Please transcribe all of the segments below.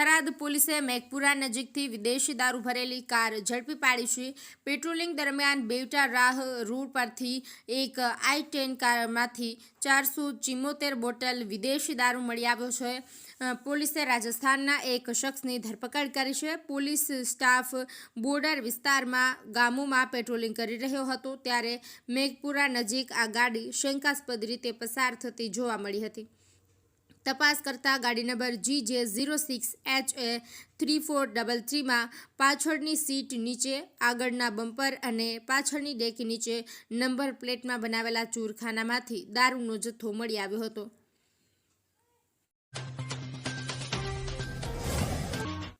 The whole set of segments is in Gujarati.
થરાદ પોલીસે મેઘપુરા નજીકથી વિદેશી દારૂ ભરેલી કાર ઝડપી પાડી છે. પેટ્રોલિંગ દરમિયાન બેવટા રાહ રોડ પરથી એક આઈ ટેન કારમાંથી ચારસો ચિમ્મોતેર બોટલ વિદેશી દારૂ મળી આવ્યો છે. પોલીસે રાજસ્થાનના એક શખ્સની ધરપકડ કરી છે. પોલીસ સ્ટાફ બોર્ડર વિસ્તારમાં ગામોમાં પેટ્રોલિંગ કરી રહ્યો હતો. ત્યારે મેઘપુરા નજીક આ ગાડી શંકાસ્પદ રીતે પસાર થતી જોવા મળી હતી. તપાસ કરતા ગાડી number G J zero six H A three four double થ્રીમાં પાછળની સીટ નીચે, આગળના બમ્પર અને પાછળની ડેકી નીચે નંબર પ્લેટમાં બનાવેલા ચૂરખાનામાંથી દારૂનો જથ્થો મળી આવ્યો હતો.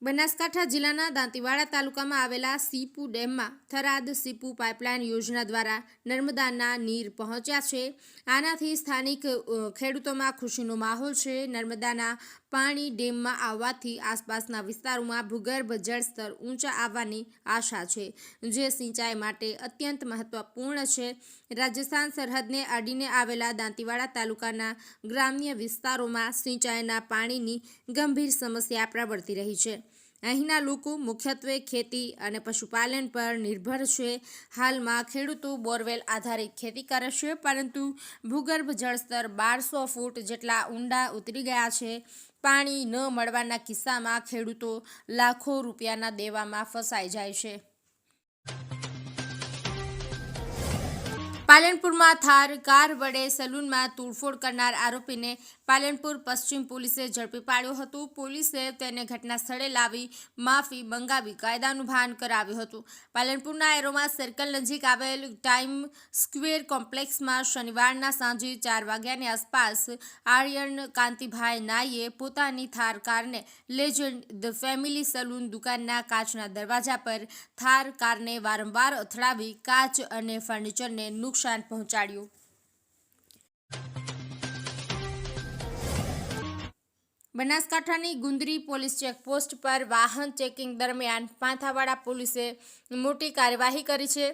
બનાસકાંઠા જિલ્લાના દાંતીવાડા તાલુકામાં આવેલા સીપુ ડેમમાં થરાદ સીપુ પાઇપલાઇન યોજના દ્વારા નર્મદાના નીર પહોંચ્યા છે. આનાથી સ્થાનિક ખેડૂતોમાં ખુશીનો માહોલ છે. નર્મદાના પાણી ડેમમાં આવવાથી આસપાસના વિસ્તારોમાં ભૂગર્ભ જળસ્તર ઊંચા આવવાની આશા છે, જે સિંચાઈ માટે અત્યંત મહત્વપૂર્ણ છે. રાજસ્થાન સરહદને અડીને આવેલા દાંતીવાડા તાલુકાના ગ્રામ્ય વિસ્તારોમાં સિંચાઈના પાણીની ગંભીર સમસ્યા પ્રવર્તી રહી છે. અહીંના લોકો મુખ્યત્વે ખેતી અને પશુપાલન પર નિર્ભર છે. હાલમાં ખેડૂતો બોરવેલ આધારિત ખેતી કરે છે, પરંતુ ભૂગર્ભ જળસ્તર બારસો ફૂટ જેટલા ઊંડા ઉતરી ગયા છે. પાણી ન મળવાના કિસ્સામાં ખેડૂતો લાખો રૂપિયાના દેવામાં ફસાઈ જાય છે. પાલનપુરમાં થાર, કાર વડે સલૂનમાં તોડફોડ કરનાર આરોપીને પાલનપુર પશ્ચિમ પોલીસે ઝડપી પાડ્યો હતો. પોલીસે તેને ઘટના સ્થળે લાવી માફી મંગાવી કાયદાનું ભાન કરાવ્યું હતું. પાલનપુરના એરોમા સર્કલ નજીક આવેલ ટાઈમ સ્ક્વેર કોમ્પ્લેક્સમાં શનિવારના સાંજે ચાર વાગ્યાની આસપાસ આર્યન કાંતિભાઈ નાઈએ પોતાની થાર કારને લેજન્ડ ધ ફેમિલી સલૂન દુકાનના કાચના દરવાજા પર થાર કારને વારંવાર અથડાવી કાચ અને ફર્નિચરને નુકસાન પહોંચાડ્યું. બનાસકાંઠાની ગુંદરી પોલીસ ચેકપોસ્ટ પર વાહન ચેકિંગ દરમિયાન પાંથાવાડા પોલીસે મોટી કાર્યવાહી કરી છે.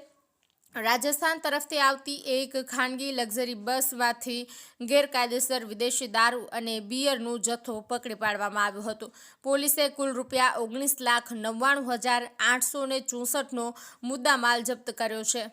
રાજસ્થાન તરફથી આવતી એક ખાનગી લક્ઝરી બસમાંથી ગેરકાયદેસર વિદેશી દારૂ અને બિયરનો જથ્થો પકડી પાડવામાં આવ્યો હતો. પોલીસે કુલ રૂપિયા ઓગણીસ લાખ નવ્વાણું હજાર આઠસો ને ચોસઠનો મુદ્દામાલ જપ્ત કર્યો છે.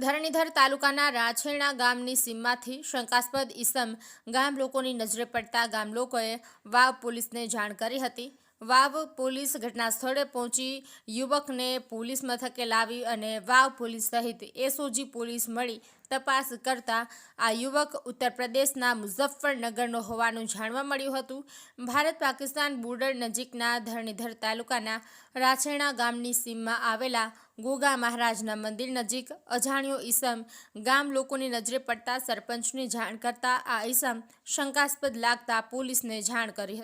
ધરણીધર તાલુકાના રાછેણા ગામની સીમમાંથી શંકાસ્પદ ઈસમ ગામ લોકોની નજરે પડતા ગામ લોકોએ વાવ પોલીસને જાણ કરી હતી. વાવ પોલીસ ઘટના સ્થળે પહોંચી યુવકને પોલીસ મથકે લાવી અને વાવ પોલીસ સહિત એસઓજી પોલીસ મળી તપાસ કરતા આ યુવક ઉત્તર પ્રદેશના મુઝફ્ફરનગરનો હોવાનું જાણવા મળ્યું હતું. ભારત પાકિસ્તાન બોર્ડર નજીકના ધરણીધર તાલુકાના રાછેણા ગામની સીમમાં આવેલા ગોગા મહારાજના મંદિર નજીક અજાણ્યો ઈસમ ગામ લોકોની નજરે પડતા સરપંચને જાણ કરતા આ ઈસમ શંકાસ્પદ લાગતા પોલીસને જાણ કરી હતી.